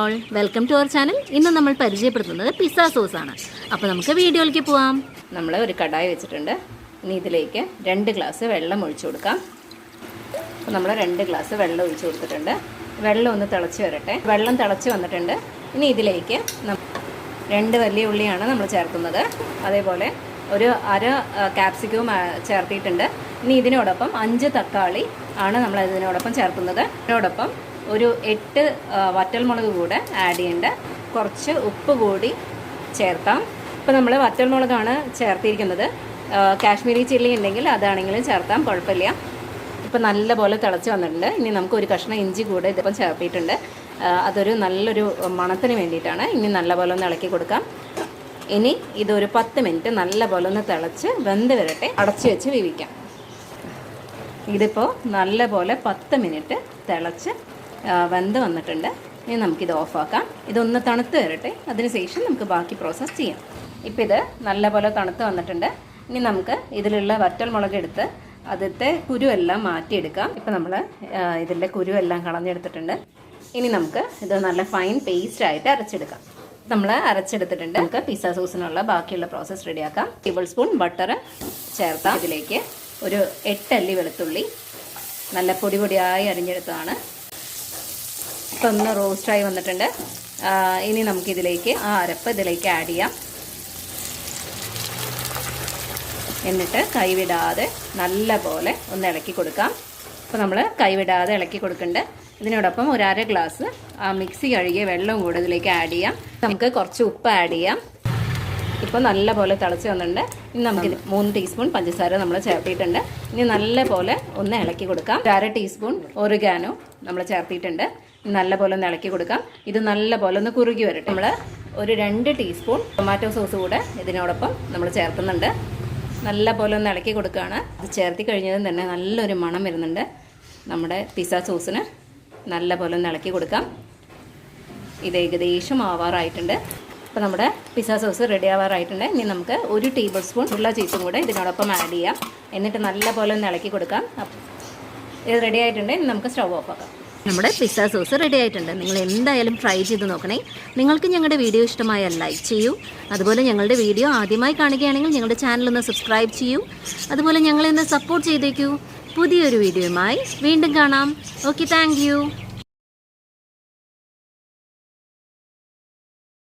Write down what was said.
All welcome to our channel ഇന്ന് നമ്മൾ പരിചയപ്പെടുത്തുന്നത് പിസ്സ സോസ് ആണ്. അപ്പോൾ നമുക്ക് വീഡിയോയിലേക്ക് പോവാം. നമ്മൾ ഒരു കടായി വെച്ചിട്ടുണ്ട്. ഇനി ഇതിലേക്ക് രണ്ട് ഗ്ലാസ് വെള്ളം ഒഴിച്ചു കൊടുക്കാം. അപ്പോൾ നമ്മൾ രണ്ട് ഗ്ലാസ് വെള്ളം ഒഴിച്ചു കൊടുത്തിട്ടുണ്ട്. വെള്ളം ഒന്ന് തിളച്ച് വരട്ടെ. വെള്ളം തിളച്ച് വന്നിട്ടുണ്ട്. ഇനി ഇതിലേക്ക് രണ്ട് വലിയ ഉള്ളിയാണ് നമ്മൾ ചേർക്കുന്നത്. അതേപോലെ ഒരു അര ക്യാപ്സിക്കവും ചേർത്തിയിട്ടുണ്ട്. ഇനി ഇതിനോടൊപ്പം അഞ്ച് തക്കാളി ആണ് നമ്മൾ ഇതിനോടൊപ്പം ചേർക്കുന്നത്. ഇതിനോടൊപ്പം ഒരു എട്ട് വറ്റൽമുളക് കൂടെ ആഡ് ചെയ്യേണ്ട. കുറച്ച് ഉപ്പ് കൂടി ചേർത്താം ഇപ്പോൾ നമ്മൾ വറ്റൽമുളകാണ് ചേർത്തിരിക്കുന്നത്. കാശ്മീരി ചില്ലി ഉണ്ടെങ്കിൽ അതാണെങ്കിലും ചേർത്താം കുഴപ്പമില്ല. ഇപ്പം നല്ലപോലെ തിളച്ച് വന്നിട്ടുണ്ട്. ഇനി നമുക്ക് ഒരു കഷ്ണം ഇഞ്ചി കൂടെ ഇതിപ്പം ചേർത്തിയിട്ടുണ്ട് അതൊരു നല്ലൊരു മണത്തിന് വേണ്ടിയിട്ടാണ്. ഇനി നല്ലപോലെ ഒന്ന് ഇളക്കി കൊടുക്കാം. ഇനി ഇതൊരു പത്ത് മിനിറ്റ് നല്ലപോലെ ഒന്ന് തിളച്ച് വെന്ത് വരട്ടെ. അടച്ചു വെച്ച് വേവിക്കാം. ഇതിപ്പോൾ നല്ലപോലെ പത്ത് മിനിറ്റ് തിളച്ച് വെന്ത് വന്നിട്ടുണ്ട്. ഇനി നമുക്കിത് ഓഫാക്കാം. ഇതൊന്ന് തണുത്ത് വരട്ടെ. അതിനുശേഷം നമുക്ക് ബാക്കി പ്രോസസ്സ് ചെയ്യാം. ഇപ്പം ഇത് നല്ലപോലെ തണുത്ത് വന്നിട്ടുണ്ട്. ഇനി നമുക്ക് ഇതിലുള്ള വറ്റൽമുളക് എടുത്ത് അതിലത്തെ കുരുവെല്ലാം മാറ്റിയെടുക്കാം. ഇപ്പം നമ്മൾ ഇതിന്റെ കുരുവെല്ലാം കളഞ്ഞെടുത്തിട്ടുണ്ട്. ഇനി നമുക്ക് ഇത് നല്ല ഫൈൻ പേസ്റ്റ് ആയിട്ട് അരച്ചെടുക്കാം. നമ്മൾ അരച്ചെടുത്തിട്ടുണ്ട്. നമുക്ക് പിസ്സ സോസിനുള്ള ബാക്കിയുള്ള പ്രോസസ്സ് റെഡിയാക്കാം ടേബിൾ സ്പൂൺ ബട്ടർ ചേർത്താം. ഇതിലേക്ക് ഒരു എട്ടല്ലി വെളുത്തുള്ളി നല്ല പൊടി പൊടിയായി അരിഞ്ഞെടുത്തതാണ്. ഇപ്പം ഒന്ന് റോസ്റ്റായി വന്നിട്ടുണ്ട്. ഇനി നമുക്കിതിലേക്ക് ആ അരപ്പ് ഇതിലേക്ക് ആഡ് ചെയ്യാം. എന്നിട്ട് കൈവിടാതെ നല്ല പോലെ ഒന്ന് ഇളക്കി കൊടുക്കാം. അപ്പോൾ നമ്മൾ കൈവിടാതെ ഇളക്കി കൊടുക്കുന്നുണ്ട് ഇതിനോടൊപ്പം ഒരു അര ഗ്ലാസ് മിക്സി കഴുകിയ വെള്ളവും കൂടെ ഇതിലേക്ക് ആഡ് ചെയ്യാം. നമുക്ക് കുറച്ച് ഉപ്പ് ആഡ് ചെയ്യാം. ഇപ്പോൾ നല്ല പോലെ തിളച്ച് വന്നിട്ടുണ്ട്. ഇനി നമുക്ക് മൂന്ന് ടീസ്പൂൺ പഞ്ചസാര നമ്മൾ ചേർത്തിയിട്ടുണ്ട്. ഇനി നല്ല പോലെ ഒന്ന് ഇളക്കി കൊടുക്കാം. അര ടീസ്പൂൺ ഒറിഗാനോ നമ്മൾ ചേർത്തിയിട്ടുണ്ട്. നല്ലപോലെ നല്ല പോലെ ഒന്ന് ഇളക്കി കൊടുക്കാം. ഇത് നല്ല പോലെ ഒന്ന് കുറുകി വരട്ടെ. നമ്മൾ ഒരു രണ്ട് ടീസ്പൂൺ ടൊമാറ്റോ സോസ് കൂടെ ഇതിനോടൊപ്പം നമ്മൾ ചേർക്കുന്നുണ്ട്. നല്ല പോലെ ഒന്ന് ഇളക്കി കൊടുക്കുകയാണ് അത് ചേർത്തി കഴിഞ്ഞതും തന്നെ നല്ലൊരു മണം വരുന്നുണ്ട്. നമ്മുടെ പിസ്സ സോസിന് നല്ല പോലെ ഒന്ന് ഇളക്കി കൊടുക്കാം. ഇത് ഏകദേശം ആവാറായിട്ടുണ്ട്. അപ്പോൾ നമ്മുടെ പിസ്സ സോസ് റെഡി ആവാറായിട്ടുണ്ട്. ഇനി നമുക്ക് ഒരു ടേബിൾ സ്പൂൺ ഉള്ള ചീസും കൂടെ ഇതിനോടൊപ്പം ആഡ് ചെയ്യാം. എന്നിട്ട് നല്ലപോലെ ഒന്ന് ഇളക്കി കൊടുക്കാം. ഇത് റെഡി ആയിട്ടുണ്ട്. ഇനി നമുക്ക് സ്റ്റവ് ഓഫ് ആക്കാം. നമ്മുടെ പിസ്സ സോസ് റെഡി ആയിട്ടുണ്ട്. നിങ്ങൾ എന്തായാലും ട്രൈ ചെയ്ത് നോക്കണേ. നിങ്ങൾക്ക് ഞങ്ങളുടെ വീഡിയോ ഇഷ്ടമായാൽ ലൈക്ക് ചെയ്യൂ. അതുപോലെ ഞങ്ങളുടെ വീഡിയോ ആദ്യമായി കാണുകയാണെങ്കിൽ ഞങ്ങളുടെ ചാനൽ ഒന്ന് സബ്സ്ക്രൈബ് ചെയ്യൂ. അതുപോലെ ഞങ്ങളെ ഒന്ന് സപ്പോർട്ട് ചെയ്തേക്കൂ. പുതിയൊരു വീഡിയോയുമായി വീണ്ടും കാണാം. Okay thank